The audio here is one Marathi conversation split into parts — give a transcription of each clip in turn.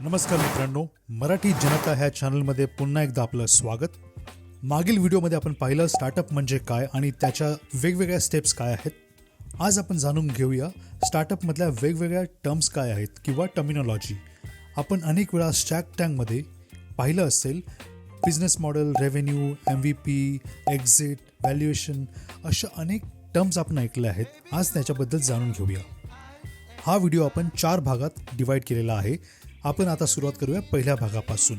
नमस्कार मित्रांनो मराठी जनता ह्या चॅनलमध्ये पुन्हा एकदा आपलं स्वागत. मागील व्हिडिओमध्ये आपण पाहिलं स्टार्टअप म्हणजे काय आणि त्याच्या वेगवेगळ्या स्टेप्स काय आहेत. आज आपण जाणून घेऊया स्टार्टअपमधल्या वेगवेगळ्या टर्म्स काय आहेत किंवा टर्मिनॉलॉजी आपण अनेक वेळा स्टॅक टँकमध्ये पाहिलं असेल business model revenue M V P exit valuation अशा अनेक टर्म्स आपण ऐकल्या आहेत. आज त्याच्याबद्दल जाणून घेऊया. हा व्हिडिओ आपण चार भागात डिवाईड केलेला आहे. आपण आता सुरुवात करूया पहिल्या भागापासून.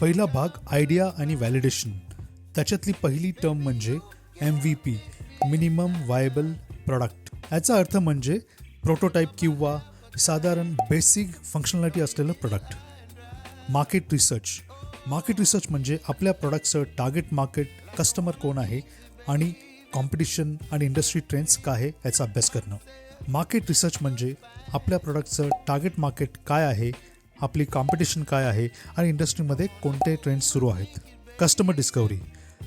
पहिला भाग आयडिया आणि व्हॅलिडेशन. त्याच्यातली पहिली टर्म म्हणजे M V P minimum viable product. याचा अर्थ म्हणजे प्रोटोटाईप किंवा साधारण बेसिक फंक्शनॅलिटी असलेलं product. Market research. Market research म्हणजे आपल्या प्रॉडक्टचं टार्गेट मार्केट कस्टमर कोण आहे आणि कॉम्पिटिशन आणि इंडस्ट्री ट्रेंड्स काय आहे याचा अभ्यास करणं. मार्केट रिसर्च म्हणजे आपल्या प्रॉडक्टचं टार्गेट मार्केट काय आहे आपली कॉम्पिटिशन काय आहे आणि इंडस्ट्रीमध्ये कोणते ट्रेंड्स सुरू आहेत? कस्टमर डिस्कवरी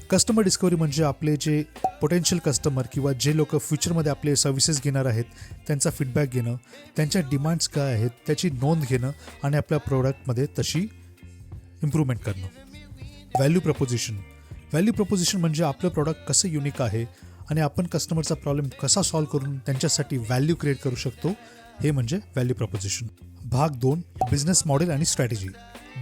कस्टमर डिस्कवरी म्हणजे आपले जे पोटेन्शियल कस्टमर किंवा जे लोक फ्युचरमध्ये आपले सर्व्हिसेस घेणार आहेत त्यांचा फीडबॅक घेणं त्यांच्या डिमांड्स काय आहेत त्याची नोंद घेणं आणि आपल्या प्रोडक्टमध्ये तशी इम्प्रूव्हमेंट करणं. व्हॅल्यू प्रपोजिशन व्हॅल्यू प्रपोजिशन म्हणजे आपलं प्रॉडक्ट कसं युनिक आहे आणि आपण कस्टमरचा प्रॉब्लेम कसा सॉल्व्ह करून त्यांच्यासाठी व्हॅल्यू क्रिएट करू शकतो हे म्हणजे व्हॅल्यू प्रपोजिशन भाग दोन बिझनेस मॉडेल आणि strategy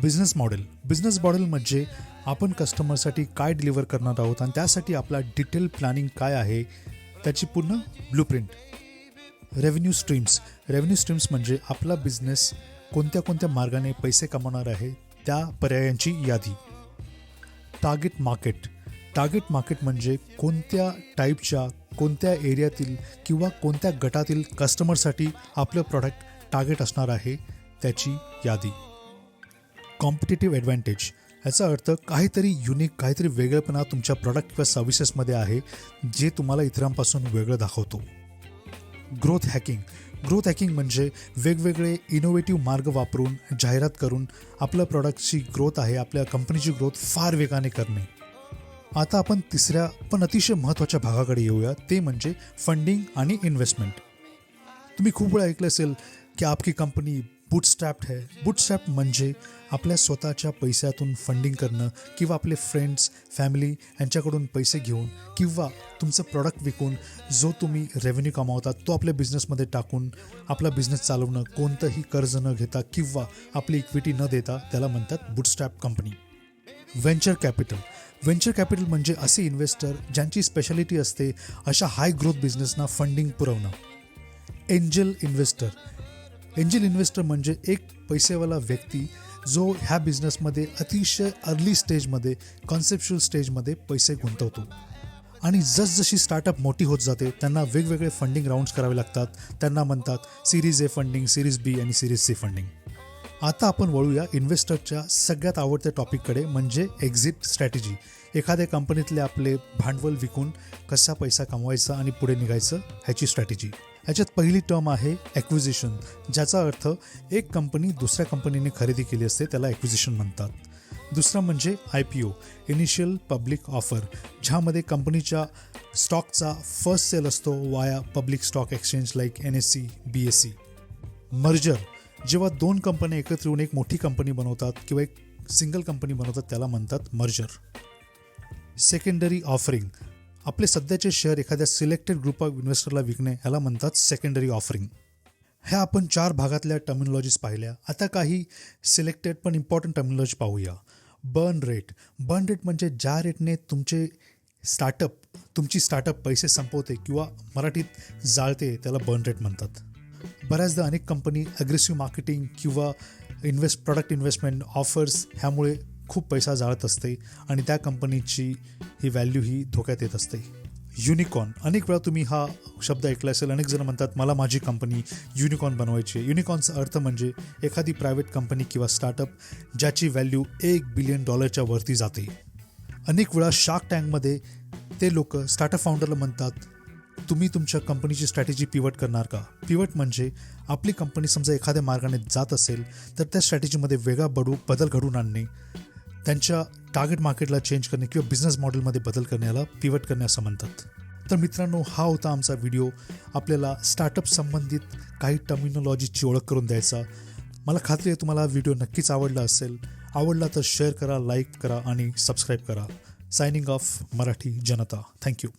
business model business model म्हणजे आपण कस्टमरसाठी काय डिलिव्हर करणार आहोत आणि त्यासाठी आपला डिटेल प्लॅनिंग काय आहे त्याची पूर्ण blueprint revenue streams revenue streams म्हणजे आपला बिझनेस कोणत्या कोणत्या मार्गाने पैसे कमावणार आहे त्या पर्यायांची यादी. टार्गेट मार्केट टार्गेट मार्केट म्हणजे कोणत्या टाईपच्या कोणत्या एरियातील किंवा कोणत्या गटातील कस्टमरसाठी आपलं प्रॉडक्ट टार्गेट असणार आहे त्याची यादी. कॉम्पिटेटिव्ह ॲडव्हान्टेज याचा अर्थ काहीतरी युनिक काहीतरी वेगळेपणा तुमच्या प्रॉडक्ट किंवा सर्व्हिसेसमध्ये आहे जे तुम्हाला इतरांपासून वेगळं दाखवतो. ग्रोथ हॅकिंग ग्रोथ हॅकिंग म्हणजे वेगवेगळे इनोव्हेटिव्ह मार्ग वापरून जाहिरात करून आपल्या प्रॉडक्टची ग्रोथ आहे आपल्या कंपनीची ग्रोथ फार वेगाने करणे. आता आपण तिसऱ्या पण अतिशय महत्त्वाच्या भागाकडे येऊया. ते म्हणजे फंडिंग आणि इन्व्हेस्टमेंट. तुम्ही खूप वेळा ऐकलं असेल की आपकी कंपनी बुटस्टॅप्ड है. बुटस्टॅप म्हणजे आपल्या स्वतःच्या पैशातून फंडिंग करणं किंवा आपले फ्रेंड्स फॅमिली यांच्याकडून पैसे घेऊन किंवा तुमचं प्रॉडक्ट विकून जो तुम्ही रेव्हेन्यू कमावता तो आपल्या बिझनेसमध्ये टाकून आपला बिझनेस चालवणं कोणतंही कर्ज न घेता किंवा आपली इक्विटी न देता त्याला म्हणतात bootstrap company venture capital venture capital म्हणजे असे इन्व्हेस्टर ज्यांची स्पेशालिटी असते अशा हाय ग्रोथ बिझनेसना फंडिंग पुरवणं. एंजल इन्व्हेस्टर एंजल इन्व्हेस्टर म्हणजे एक पैसेवाला व्यक्ती जो ह्या बिझनेसमध्ये अतिशय अर्ली स्टेजमध्ये कॉन्सेप्च्युअल स्टेजमध्ये पैसे गुंतवतो. आणि जसजशी स्टार्टअप मोठी होत जाते त्यांना वेगवेगळे फंडिंग राऊंड्स करावे लागतात. त्यांना म्हणतात series A funding series B आणि सिरीज सी फंडिंग आता आपण वळूया इन्व्हेस्टरच्या सगळ्यात आवडत्या टॉपिककडे म्हणजे एक्झिट स्ट्रॅटेजी एखाद्या कंपनीतले आपले भांडवल विकून कसा पैसा कमवायचा आणि पुढे निघायचं ह्याची स्ट्रॅटेजी ह्याच्यात पहिली टर्म आहे ॲक्विजिशन ज्याचा अर्थ एक कंपनी दुसऱ्या कंपनीने खरेदी केली असते त्याला ॲक्विजिशन म्हणतात. दुसरं म्हणजे I P O initial public offer ज्यामध्ये कंपनीच्या स्टॉकचा फर्स्ट सेल असतो via public stock exchange like N S C B S C merger जेव्हा दोन कंपन्या एकत्र येऊन एक मोठी कंपनी बनवतात किंवा एक सिंगल कंपनी बनवतात त्याला म्हणतात मर्जर. Secondary offering. आपले सध्याचे शेअर एखाद्या सिलेक्टेड ग्रुप ऑफ इन्व्हेस्टरला विकणे ह्याला म्हणतात सेकंडरी ऑफरिंग. ह्या आपण चार भागातल्या टर्मिनॉलॉजीज पाहिल्या. आता काही सिलेक्टेड पण इम्पॉर्टंट टर्मिनॉलॉजी पाहूया. Burn rate. बर्न रेट म्हणजे ज्या रेटने तुमचे स्टार्टअप तुमची स्टार्टअप पैसे संपवते किंवा मराठीत जाळते त्याला बर्न रेट म्हणतात. बऱ्याचदा अनेक कंपनी ॲग्रेसिव्ह मार्केटिंग किंवा इन्व्हेस्ट प्रॉडक्ट इन्व्हेस्टमेंट ऑफर्स ह्यामुळे खूप पैसा जाळत असते आणि त्या कंपनीची ही व्हॅल्यू ही धोक्यात येत असते. युनिकॉर्न अनेक वेळा तुम्ही हा शब्द ऐकला असेल. अनेक जण म्हणतात मला माझी कंपनी युनिकॉर्न बनवायची आहे. युनिकॉर्नचा अर्थ म्हणजे एखादी प्रायव्हेट कंपनी किंवा स्टार्टअप ज्याची व्हॅल्यू एक बिलियन डॉलरच्या वरती जाते. अनेक वेळा शार्क टँकमध्ये ते लोक स्टार्टअप फाउंडरला म्हणतात तुम्ही तुमच्या कंपनीची स्ट्रॅटेजी पिवट करणार का? पिवट म्हणजे आपली कंपनी समजा एखाद्या मार्गाने जात असेल तर त्या स्ट्रॅटेजीमध्ये वेगळा बडू बदल घडून आणणे त्यांच्या टार्गेट मार्केटला चेंज करणे किंवा बिझनेस मॉडेलमध्ये बदल करण्याला पिवट करणे असं म्हणतात. तर मित्रांनो हा होता आमचा व्हिडिओ आपल्याला स्टार्टअप संबंधित काही टर्मिनॉलॉजीची ओळख करून द्यायचा. मला खात्री आहे तुम्हाला व्हिडिओ नक्कीच आवडला असेल. आवडला तर शेअर करा लाईक करा आणि सबस्क्राईब करा. Signing off Marathi Janata. Thank you